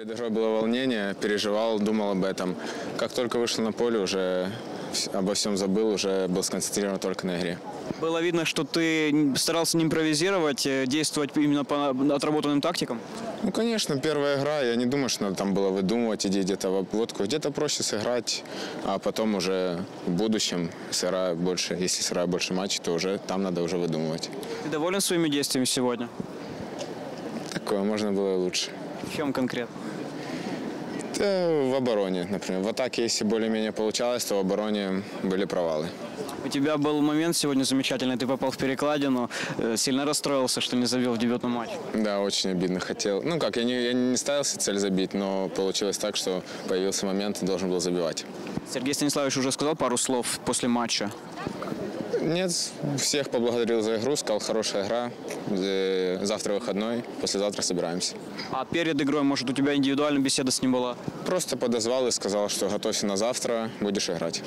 Перед игрой было волнение, переживал, думал об этом. Как только вышел на поле, уже обо всем забыл, уже был сконцентрирован только на игре. Было видно, что ты старался не импровизировать, э, действовать именно по отработанным тактикам. Ну, конечно, первая игра, я не думаю, что надо там было выдумывать, иди где-то в обводку. Где-то проще сыграть, а потом уже в будущем, сыграя больше, если сыграю больше матчей, то уже там надо уже выдумывать. Ты доволен своими действиями сегодня? Такое можно было и лучше. В чем конкретно? В обороне, например. В атаке, если более-менее получалось, то в обороне были провалы. У тебя был момент сегодня замечательный, ты попал в перекладину, э, сильно расстроился, что не забил в дебютном матче. Да, очень обидно хотел. Ну как, я не, я не ставился цель забить, но получилось так, что появился момент и должен был забивать. Сергей Станиславович уже сказал пару слов после матча. Нет, всех поблагодарил за игру, сказал, хорошая игра. Завтра выходной, послезавтра собираемся. А перед игрой, может, у тебя индивидуальная беседа с ним была? Просто подозвал и сказал, что готовься на завтра, будешь играть.